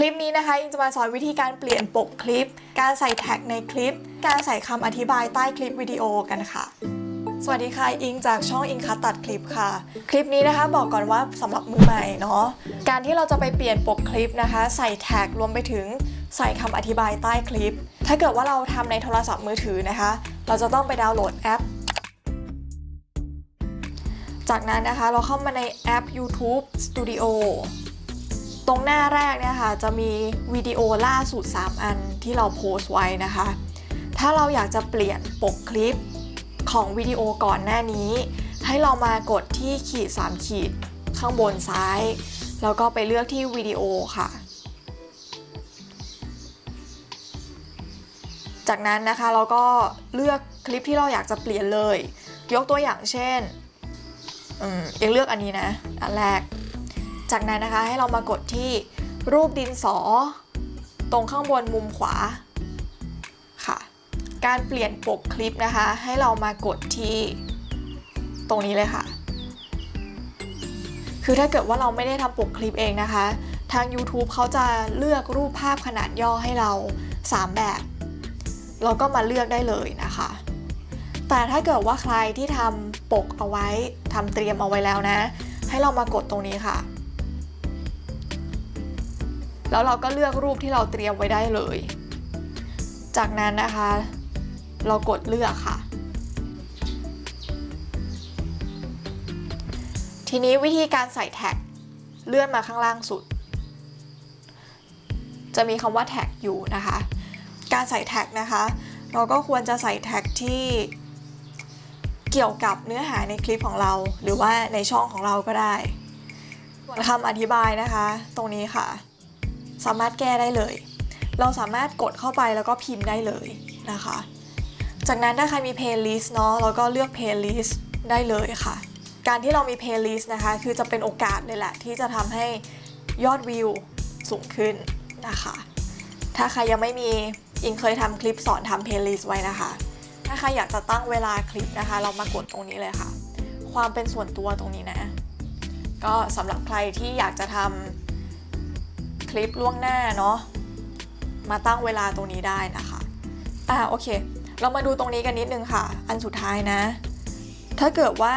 คลิปนี้นะคะอิงจะมาสอนวิธีการเปลี่ยนปกคลิป การใส่แท็กในคลิป การใส่คำอธิบายใต้คลิปวิดีโอกันค่ะ สวัสดีค่ะอิงจากช่องอิงคัตตัดคลิปค่ะ คลิปนี้นะคะบอกก่อนว่าสำหรับมือใหม่เนาะการที่เราจะไปเปลี่ยนปกคลิปนะคะ ใส่แท็กรวมไปถึงใส่คำอธิบายใต้คลิป ถ้าเกิดว่าเราทำในโทรศัพท์มือถือนะคะ เราจะต้องไปดาวน์โหลดแอป จากนั้นนะคะเราเข้ามาในแอป YouTube Studio ตรงหน้าแรกเนี่ยค่ะจะมีวิดีโอล่าสุด 3 อันที่เราโพสต์ไว้นะคะ ถ้าเราอยากจะเปลี่ยนปกคลิปของวิดีโอก่อนหน้านี้ ให้เรามากดที่ขีด 3 ขีดข้างบนซ้าย แล้วก็ไปเลือกที่วิดีโอค่ะ จากนั้นนะคะเราก็เลือกคลิปที่เราอยากจะเปลี่ยนเลย ยกตัวอย่างเช่นเอืมยังเลือกอันนี้นะ อันแรก จากนั้นนะคะให้เรามากดที่รูปดินสอ ตรงข้างบนมุมขวาค่ะ การเปลี่ยนปกคลิปนะคะ ให้เรามากดที่ตรงนี้เลยค่ะ คือถ้าเกิดว่าเราไม่ได้ทำปกคลิปเองนะคะ ทาง YouTube เขาจะเลือกรูปภาพขนาดย่อให้เรา 3 แบบเราก็มาเลือกได้เลยนะคะ แต่ถ้าเกิดว่าใครที่ทำปกเอาไว้ทำเตรียมเอาไว้แล้วนะ ให้เรามากดตรงนี้ค่ะ แล้วเราก็เลือกรูปที่เราเตรียมไว้ได้เลย จากนั้นนะคะ เรากดเลือกค่ะ ทีนี้วิธีการใส่แท็กเลื่อนมาข้างล่างสุด จะมีคำว่าแท็กอยู่นะคะ การใส่แท็กนะคะ เราก็ควรจะใส่แท็กที่เกี่ยวกับเนื้อหาในคลิปของเรา หรือว่าในช่องของเราก็ได้ส่วนคำอธิบายนะคะ ตรงนี้ค่ะ สามารถแก้ได้เลย เราสามารถกดเข้าไปแล้วก็พิมพ์ได้เลยนะคะ จากนั้นถ้าใครมี playlist เนาะเราก็เลือก playlist ได้เลยค่ะ การที่เรามี playlist นะคะ คือจะเป็นโอกาสเลยแหละ ที่จะทำให้ยอดวิวสูงขึ้นนะคะ ถ้าใครยังไม่มีอิงเคยทำคลิปสอนทำ playlist ไว้นะคะ ถ้าใครอยากจะตั้งเวลาคลิปนะคะ เรามากดตรงนี้เลยค่ะ ความเป็นส่วนตัวตรงนี้นะ ก็สำหรับใครที่อยากจะทำ คลิปล่วงหน้าเนาะมาตั้งเวลาตรงนี้ได้นะคะอ่าโอเค เรามาดูตรงนี้กันนิดนึงค่ะ อันสุดท้ายนะ ถ้าเกิดว่า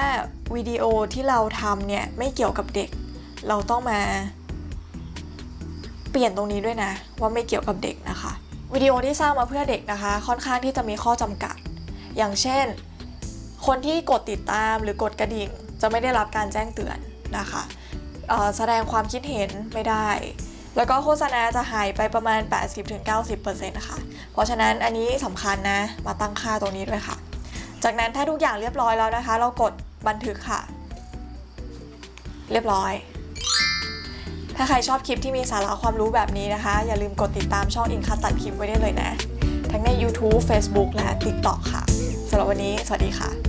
วิดีโอที่เราทำเนี่ยไม่เกี่ยวกับเด็ก เราต้องมา เปลี่ยนตรงนี้ด้วยนะ ว่าไม่เกี่ยวกับเด็กนะคะวิดีโอที่สร้างมาเพื่อเด็กนะคะ ค่อนข้างที่จะมีข้อจำกัด อย่างเช่น คนที่กดติดตามหรือกดกระดิ่ง จะไม่ได้รับการแจ้งเตือนนะคะแสดงความคิดเห็นไม่ได้ แล้วก็โฆษณาจะหายไปประมาณ 80-90%ค่ะเพราะฉะนั้นอันนี้สำคัญนะ มาตั้งค่าตรงนี้ด้วยค่ะ จากนั้นถ้าทุกอย่างเรียบร้อยแล้วนะคะ เรากดบันทึกค่ะ เรียบร้อย ถ้าใครชอบคลิปที่มีสาระความรู้แบบนี้นะคะ อย่าลืมกดติดตามช่องอินคัตตัดคลิปไว้ได้เลยนะ ทั้งใน YouTube Facebook และ TikTok ค่ะสำหรับวันนี้ สวัสดีค่ะ